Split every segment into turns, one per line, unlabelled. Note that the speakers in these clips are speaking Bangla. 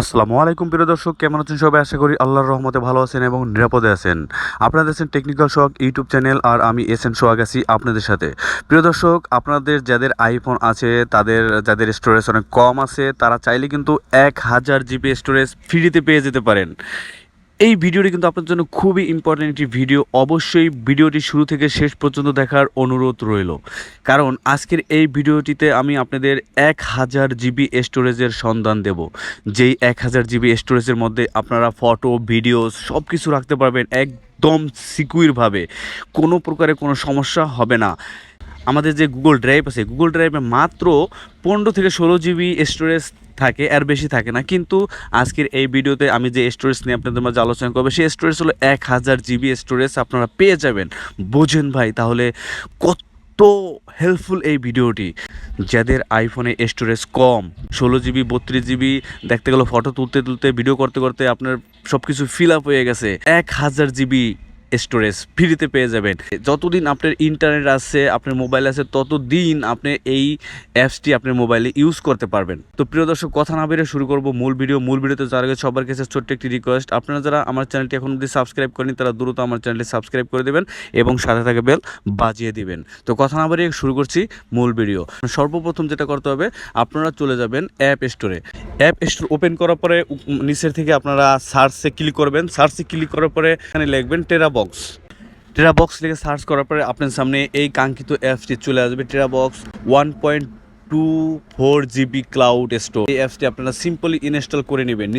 আসসালামু আলাইকুম, প্রিয় দর্শক। কেমন আছেন সবাই? আশা করি আল্লাহর রহমতে ভালো আছেন এবং নিরাপদে আছেন। আপনারা আছেন টেকনিক্যাল সোহাগ ইউটিউব চ্যানেল আর আমি এস এন সোহাগ আছি আপনাদের সাথে। প্রিয় দর্শক, আপনাদের যাদের আইফোন আছে, তাদের, যাদের স্টোরেজ অনেক কম আছে, তারা চাইলে কিন্তু এক হাজার জিবি স্টোরেজ ফ্রিতে পেয়ে যেতে পারেন। এই ভিডিওটি কিন্তু আপনার জন্য খুবই ইম্পর্টেন্ট একটি ভিডিও। অবশ্যই ভিডিওটি শুরু থেকে শেষ পর্যন্ত দেখার অনুরোধ রইল। কারণ আজকের এই ভিডিওটিতে আমি আপনাদের এক হাজার জিবি স্টোরেজের সন্ধান দেব। যেই এক হাজার জিবি স্টোরেজের মধ্যে আপনারা ফটো ভিডিও সব কিছু রাখতে পারবেন একদম সিকিউরভাবে কোনো প্রকারে কোনো সমস্যা হবে না। আমাদের যে গুগল ড্রাইভ আছে গুগল ড্রাইভে মাত্র পনেরো থেকে ষোলো জিবি স্টোরেজ থাকে আর বেশি থাকে না। কিন্তু আজকের এই ভিডিওতে আমি যে স্টোরেজ নিয়ে আপনাদের মাঝে আলোচনা করব, সেই স্টোরেজ হলো এক হাজার জিবি স্টোরেজ আপনারা পেয়ে যাবেন। বোঝেন ভাই, তাহলে কত তো হেল্পফুল এই ভিডিওটি। যাদের আইফোনে স্টোরেজ কম, ষোলো জিবি বত্রিশ জিবি দেখতে গেলো ফটো তুলতে তুলতে ভিডিও করতে করতে আপনার সব কিছু ফিল আপ হয়ে গেছে। এক হাজার জিবি স্টোরেজ ফ্রিতে পেয়ে যাবেন। যতদিন আপনার ইন্টারনেট আছে, আপনার মোবাইল আছে, ততদিন আপনি এই অ্যাপসটি আপনার মোবাইলে ইউজ করতে পারবেন। তো প্রিয় দর্শক, কথা না বেরিয়ে শুরু করব মূল ভিডিও। মূল ভিডিওতে যার আগে সবার কাছে ছোট্ট একটি রিকোয়েস্ট আপনারা যারা আমার চ্যানেলটি এখন অবধি সাবস্ক্রাইব করেনি তারা দ্রুত আমার চ্যানেলটি সাবস্ক্রাইব করে দেবেন এবং সাথে থাকে বেল বাজিয়ে দিবেন। তো কথা না বাড়িয়ে শুরু করছি মূল ভিডিও। সর্বপ্রথম যেটা করতে হবে, আপনারা চলে যাবেন অ্যাপ স্টোরে অ্যাপ স্টোর ওপেন করার পরে নিচের থেকে আপনারা সার্চে ক্লিক করবেন। সার্চে ক্লিক করার পরে এখানে লিখবেন টেরা বক্স টেরা বক্স লিখে সার্চ করার পরে আপনার সামনে এই কাঙ্ক্ষিত অ্যাপসটি চলে আসবে। Terabox one point two four GB cloud store এই অ্যাপসটি আপনারা সিম্পলি ইনস্টল করে নেবেন।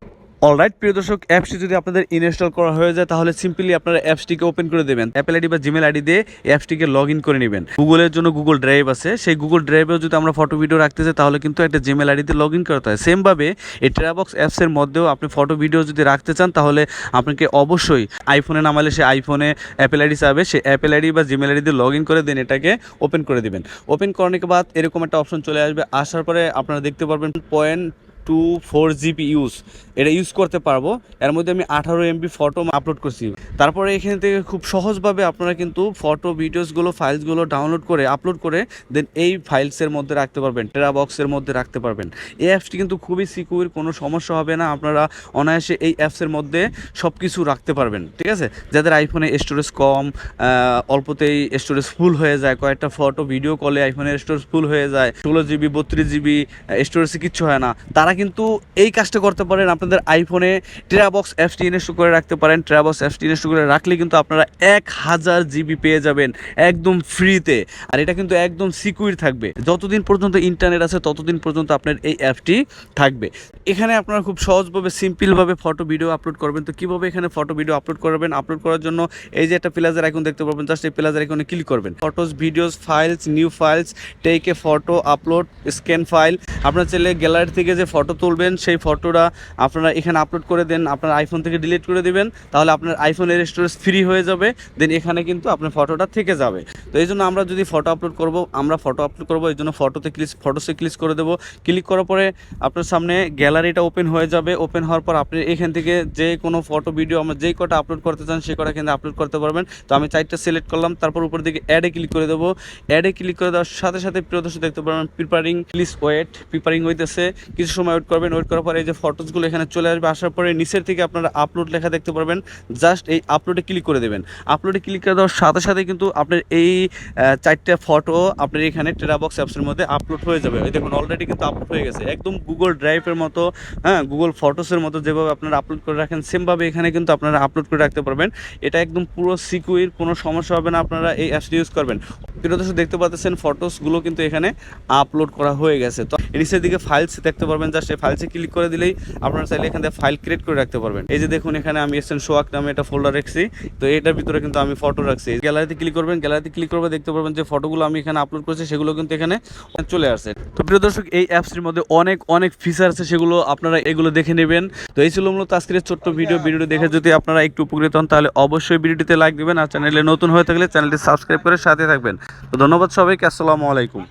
অলরাইট প্রিয় দর্শক অ্যাপসটি যদি আপনাদের ইনস্টল করা হয়ে যায়, তাহলে সিম্পলি আপনারা অ্যাপসটিকে ওপেন করে দেবেন। অ্যাপেল আইডি বা জিমেল আইডি দিয়ে অ্যাপসটিকে লগ ইন করে নেবেন। গুগলের জন্য গুগল ড্রাইভ আছে। সেই গুগল ড্রাইভেও যদি আমরা ফটো ভিডিও রাখতে চাই, তাহলে কিন্তু একটা জিমেল আইডিতে লগ ইন করতে হয়। সেমভাবে এই ট্রাবক্স অ্যাপসের মধ্যেও আপনি ফটো ভিডিও যদি রাখতে চান, তাহলে আপনাকে অবশ্যই আইফোনে নামালে সে আইফোনে অ্যাপেল আইডি চাবে। সে অ্যাপেল আইডি বা জিমেল আইডি দিয়ে লগ ইন করে দেন, এটাকে ওপেন করে দেবেন। ওপেন করার বাদ এরকম একটা অপশন চলে আসবে। আসার পরে আপনারা দেখতে পারবেন point two four GB use. এটা ইউজ করতে পারব। এর মধ্যে আমি আঠারো এমবি ফটো আপলোড করছি। তারপরে এখান থেকে খুব সহজভাবে আপনারা কিন্তু ফটো, ভিডিওসগুলো, ফাইলসগুলো ডাউনলোড করে, আপলোড করে দেন এই ফাইলসের মধ্যে রাখতে পারবেন টেরা বক্সের মধ্যে রাখতে পারবেন। এই অ্যাপসটি কিন্তু খুবই সিকিউর কোনো সমস্যা হবে না। আপনারা অনায়াসে এই অ্যাপসের মধ্যে সব কিছু রাখতে পারবেন, ঠিক আছে? যাদের আইফোনে স্টোরেজ কম অল্পতেই স্টোরেজ ফুল হয়ে যায়, কয়েকটা ফটো ভিডিও কলে আইফোনের স্টোরেজ ফুল হয়ে যায়, ষোলো জিবি, বত্রিশ জিবি স্টোরেজে কিচ্ছু হয় না। তারা কিন্তু এই কাজটা করতে পারেন। আপনাদের আইফোনে ট্রাবক্স অ্যাপসটি ইনস্টল করে রাখতে পারেন। ট্রাবক্স অ্যাপসটি ইনস্টল করে রাখলে কিন্তু আপনারা এক হাজার জিবি পেয়ে যাবেন একদম ফ্রিতে আর এটা কিন্তু একদম সিকিউর থাকবে। যতদিন পর্যন্ত ইন্টারনেট আছে, ততদিন পর্যন্ত আপনার এই অ্যাপটি থাকবে। এখানে আপনারা খুব সহজভাবে সিম্পলভাবে ফটো ভিডিও আপলোড করবেন। তো কীভাবে এখানে ফটো ভিডিও আপলোড করবেন? আপলোড করার জন্য এই যে একটা প্লাজার আইকন দেখতে পারবেন। জাস্ট এই প্লাজার আইকনে ক্লিক করবেন। Photos videos files new files take a photo upload scan file আপনার চাইলে গ্যালারি থেকে যে ফটো তুলবেন, সেই ফটোটা আপনারা এখানে আপলোড করে দেন, আপনার আইফোন থেকে ডিলিট করে দিবেন, তাহলে আপনার আইফোনের স্টোরেজ ফ্রি হয়ে যাবে দেন এখানে কিন্তু আপনার ফটোটা থেকে যাবে। তো এই জন্য আমরা যদি ফটো আপলোড করব, আমরা ফটো আপলোড করব, এই জন্য ফটোতে ক্লিক ফটোসে ক্লিক করে দেবো। ক্লিক করার পরে আপনার সামনে গ্যালারিটা ওপেন হয়ে যাবে। ওপেন হওয়ার পর আপনি এখান থেকে যে কোনো ফটো ভিডিও আমরা যেই কটা আপলোড করতে চান সেই কটা কিন্তু আপলোড করতে পারবেন। তো আমি চারটা সিলেক্ট করলাম, তারপর উপর দিকে অ্যাডে ক্লিক করে দেবো। অ্যাডে ক্লিক করে দেওয়ার সাথে সাথে প্রিয় দর্শক দেখতে পারবেন প্রিপারিং প্লিজ ওয়েট প্রিপারিং হইতেছে। কিছু সময় ওয়েট করবেন ওয়েট করার পরে এই যে ফটোসগুলো এখানে চলে আসবে, আসার পরে নিচের থেকে আপনারা আপলোড লেখা দেখতে পারবেন। জাস্ট এই আপলোডে ক্লিক করে দেবেন। আপলোডে ক্লিক করে দেওয়ার সাথে সাথে কিন্তু আপনার এই চারটা ফটো আপনার এখানে টেরাবক্স অ্যাপসের মধ্যে আপলোড হয়ে যাবে। এই দেখুন অলরেডি কিন্তু আপলোড হয়ে গেছে। একদম গুগল ড্রাইভের মতো হ্যাঁ গুগল ফটোসের মতো যেভাবে আপনারা আপলোড করে রাখেন সেমভাবে এখানে কিন্তু আপনারা আপলোড করে রাখতে পারবেন। এটা একদম পুরো সিকিউর কোনো সমস্যা হবে না, আপনারা এই অ্যাপসটি ইউজ করবেন। প্রিয় দেখতে পাচ্ছেন ফটোসগুলো কিন্তু এখানে আপলোড করা হয়ে গেছে। তো নিচের দিকে ফাইলস দেখতে পারবেন জাস্ট এই ফাইলসে ক্লিক করে দিলেই আপনারা চাইলে এখান থেকে ফাইল ক্রিয়েট করে রাখতে পারবেন। এই যে দেখুন, এখানে আমি এসেন সোয়াক নামে একটা ফোল্ডার রাখছি। তো এটার ভিতরে কিন্তু আমি ফটো রাখছি। গ্যালারিতে ক্লিক করবেন গ্যালারিতে ক্লিক করবে দেখতে পারবেন যে ফটোগুলো আমি এখানে আপলোড করেছি, সেগুলো কিন্তু এখানে চলে আসছে। তো প্রিয় দর্শক, এই অ্যাপসটির মধ্যে অনেক অনেক ফিচার আছে, সেগুলো আপনারা এগুলো দেখে নেবেন। তো এই ছিল মূলত আজকের ছোট্ট ভিডিও ভিডিওটি দেখে যদি আপনারা একটু উপকৃত হন, তাহলে অবশ্যই ভিডিওটিতে লাইক দিবেন আর চ্যানেলে নতুন হয়ে থাকলে চ্যানেলটি সাবস্ক্রাইব করে সাথে থাকবেন। তো ধন্যবাদ সবাইকে, আসসালামু আলাইকুম।